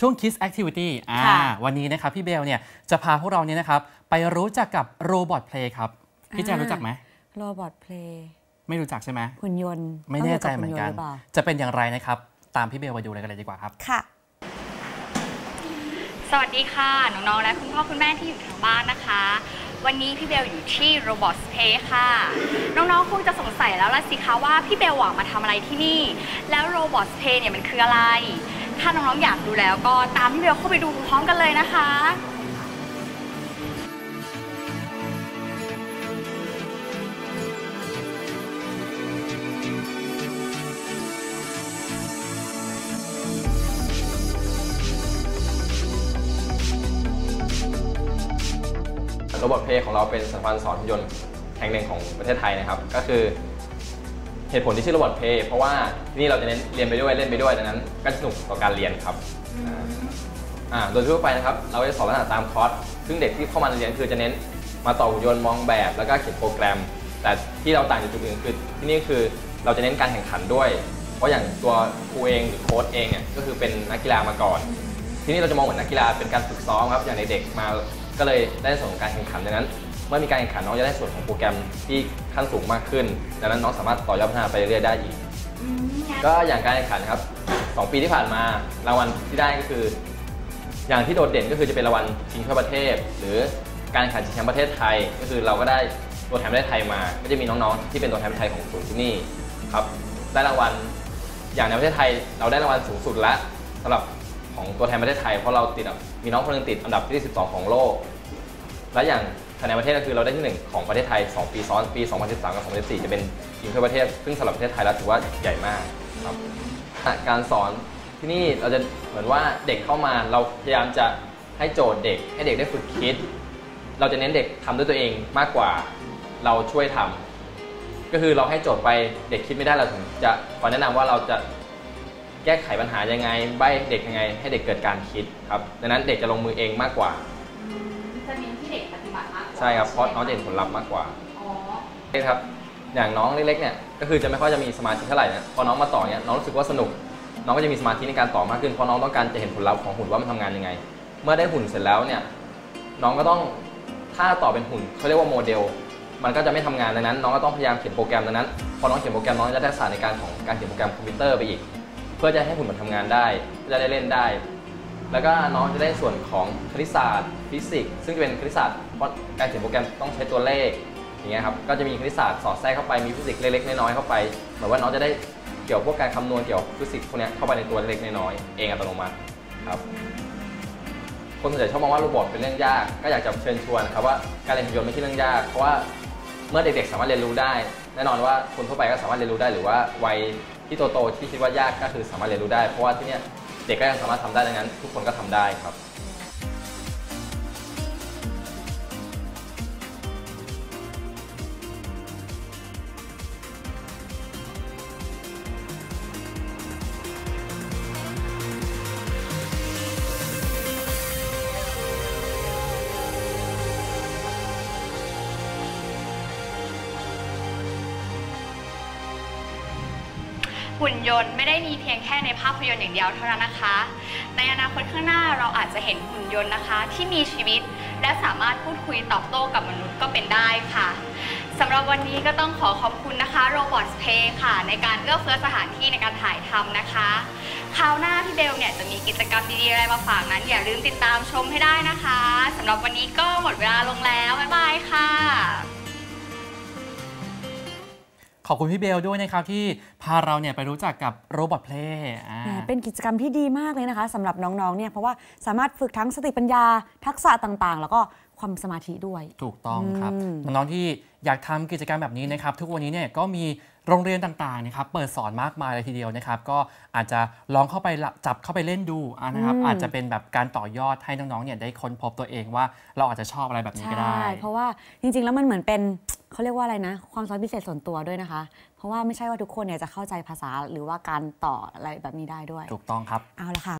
ช่วง Kiss Activity อ่าค่ะวันนี้นะครับพี่เบลเนี่ยจะพาพวกเราเนี่ยนะครับไปรู้จักกับโรบอทเพลย์ครับ พี่แจนอ่ารู้รู้จักไหมโรบอทเพลย์ไม่รู้จักใช่ไหมหุ่นยนต์ ไม่แน่ใจเหมือนกันต้งกี่ยวบหุ่ยต์หรือเปล่าจะเป็นอย่างไรนะครับ ตามพี่เบลไปดูเลยกันเลยดีกว่าครับ ค่ะ สวัสดีค่ะ น้องๆ และคุณพ่อคุณแม่ที่อยู่ทางบ้านนะคะ วันนี้พี่เบลอยู่ที่ Robot Space ค่ะ น้องๆ คงจะสงสัยแล้วล่ะสิคะว่าพี่เบลหวังมาทำอะไรที่นี่ แล้ว Robot Space เนี่ยมันคืออะไร ถ้าน้องๆอยากดูแล้วก็ตามพี่เบลเข้าไปดูพร้อมกันเลยนะคะโรบอทเพลย์ของเราเป็นสถาบันสอนยนต์แห่งหนึ่งของประเทศไทยนะครับ ก็คือ เหตุผลที่ชื่อโรบอทเพลย์เพราะว่าที่นี่เราจะเน้นเรียนไปด้วยเล่นไปด้วยดังนั้นก็สนุกต่อการเรียนครับอ่าอ่าโดยทั่วไปนะครับเราจะสอนลักษณะตามคอร์สซึ่งเด็กที่เข้ามาเรียนคือจะเน้นมาต่อหุ่นยนต์มองแบบแล้วก็เขียนโปรแกรม แต่ที่เราต่างจากจุดอื่นคือที่นี่คือเราจะเน้นการแข่งขันด้วย เพราะอย่างตัวครูเองหรือโค้ชเองเนี่ยก็คือเป็นนักกีฬามาก่อน ที่นี่เราจะมองเหมือนนักกีฬาเป็นการฝึกซ้อมครับอย่างเด็กๆมาก็เลยได้ส่วนของการแข่งขันดังนั้น เมื่อมีการแข่งขันน้องจะได้ส่วนของโปรแกรมที่ขั้นสูงมากขึ้นดังนั้นน้องสามารถต่อยอดพัฒนาไปเรื่อยๆได้อีกก็อย่างการแข่งขันครับ2ปีที่ผ่านมารางวัลที่ได้ก็คือ อย่างที่โดดเด่นก็คือจะเป็นรางวัลชิงถ้วยประเทศ หรือการแข่งขันชิงแชมป์ประเทศไทย ก็คือเราก็ได้ตัวแทนประเทศไทยมา ก็จะมีน้องๆที่เป็นตัวแทนประเทศไทยของศูนย์ที่นี่ครับได้รางวัลอย่างในประเทศไทย เราได้รางวัลสูงสุดและสำหรับของตัวแทนประเทศไทยเพราะเราติดอันดับมีน้องคนหนึงติดอันดับที่ 12 ของโลก และอย่าง ภายในประเทศก็คือเราได้ที่ 1 ของประเทศไทย 2 ปีซ้อนปี 2013 กับ 2014 จะเป็นทีมทั่วประเทศ ซึ่งสำหรับประเทศไทยแล้วถือว่าใหญ่มากครับการสอนที่นี่เราจะเหมือนว่าเด็กเข้ามาเราพยายามจะให้โจทย์เด็ก ให้เด็กได้ฝึกคิด เราจะเน้นเด็กทำด้วยตัวเองมากกว่าเราช่วยทำก็คือเราให้โจทย์ไปเด็กคิดไม่ได้เราถึงจะขอแนะนำว่าเราจะแก้ไขปัญหายังไง ใบเด็กยังไง ให้เด็กเกิดการคิดครับดังนั้นเด็กจะลงมือเองมากกว่า จะเน้นที่เด็กปฏิบัติมากกว่าใช่ครับเพราะน้องจะเห็นผลลัพธ์มากกว่าอ๋อใช่ครับอย่างน้องเล็กๆเนี่ยก็คือจะไม่ค่อยจะมีสมาธิเท่าไหร่นะพอน้องมาต่อเนี่ยน้องรู้สึกว่าสนุก น้องก็จะมีสมาธิในการต่อมากขึ้นเพราะน้องต้องการจะเห็นผลลัพธ์ของหุ่นว่ามันทำงานยังไง เมื่อได้หุ่นเสร็จแล้วเนี่ยน้องก็ต้องถ้าต่อเป็นหุ่นเขาเรียกว่าโมเดล มันก็จะไม่ทำงานดังนั้น น้องก็ต้องพยายามเขียนโปรแกรมดังนั้นพอน้องเขียนโปรแกรมน้องจะได้ทักษะในการของการเขียนโปรแกรมคอมพิวเตอร์ไปอีก เพื่อจะให้หุ่นมันทำงานได้จะได้เล่นได้ แล้วก็น้องจะได้ส่วนของคณิตศาสตร์ฟิสิกส์ซึ่งจะเป็นคณิตศาสตร์เพราะการเขียนโปรแกรมต้องใช้ตัวเลขอย่างเงี้ยครับก็จะมีคณิตศาสตร์สอดแทรกเข้าไปมีฟิสิกส์เล็กๆน้อยๆเข้าไปเหมือนว่าน้องจะได้เกี่ยวพวกการคำนวณเกี่ยวฟิสิกส์พวกเนี้ยเข้าไปในตัวเล็กๆน้อยๆเองอัตโนมัติครับคนส่วนใหญ่ชอบมองว่าโรบอทเป็นเรื่องยาก ก็อยากจะเชิญชวนนะครับว่าการเรียนหุ่นยนต์ไม่ใช่เรื่องยาก เพราะว่าเมื่อเด็กๆสามารถเรียนรู้ได้ แน่นอนว่าคนทั่วไปก็สามารถเรียนรู้ได้หรือว่าวัยที่โตๆที่คิดว่ายากก็คือสามารถเรียนรู้ได้ เพราะว่าที่เนี้ย ด็กก็ยังสามารถทำได้ดังนั้น ทุกคนก็ทำได้ครับ หุ่นยนต์ไม่ได้มีเพียงแค่ในภาพยนตร์อย่างเดียวเท่านั้นนะคะ ในอนาคตข้างหน้าเราอาจจะเห็นหุ่นยนต์นะคะ ที่มีชีวิตและสามารถพูดคุยตอบโต้กับมนุษย์ก็เป็นได้ค่ะสำหรับวันนี้ก็ต้องขอขอบคุณนะคะ Robot Play ค่ะ ในการเอื้อเฟื้อสถานที่ในการถ่ายทำนะคะคราวหน้าพี่เบลเนี่ยจะมีกิจกรรมดีๆอะไรมาฝากนั้นอย่าลืมติดตามชมให้ได้นะคะสำหรับวันนี้ก็หมดเวลาลงแล้วบ๊ายบายค่ะ ขอบคุณพี่เบลด้วยนะครับที่พาเราเนี่ยไปรู้จักกับโรบอทเพลย์แหมเป็นกิจกรรมที่ดีมากเลยนะคะสำหรับน้องๆเนี่ยเพราะว่าสามารถฝึกทั้งสติปัญญาทักษะต่างๆ แล้วก็ความสมาธิด้วย ถูกต้องครับอืมน้องๆที่อยากทำกิจกรรมแบบนี้นะครับ ทุกวันนี้เนี่ยก็มีโรงเรียนต่างๆนะครับเปิดสอนมากมายเลยทีเดียวนะครับ ก็อาจจะลองเข้าไปละจับเข้าไปเล่นดูอะนะครับอืมอาจจะเป็นแบบการต่อยอดให้น้องๆเนี่ยได้ค้นพบตัวเองว่าเราอาจจะชอบอะไรแบบนี้ก็ได้ใช่เพราะว่าจริงๆแล้วมันเหมือนเป็น เขาเรียกว่าอะไรนะ ความสามารถพิเศษส่วนตัวด้วยนะคะ เพราะว่าไม่ใช่ว่าทุกคนเนี่ยจะเข้าใจภาษาหรือว่าการต่ออะไรแบบนี้ได้ด้วย ถูกต้องครับ เอาละค่ะ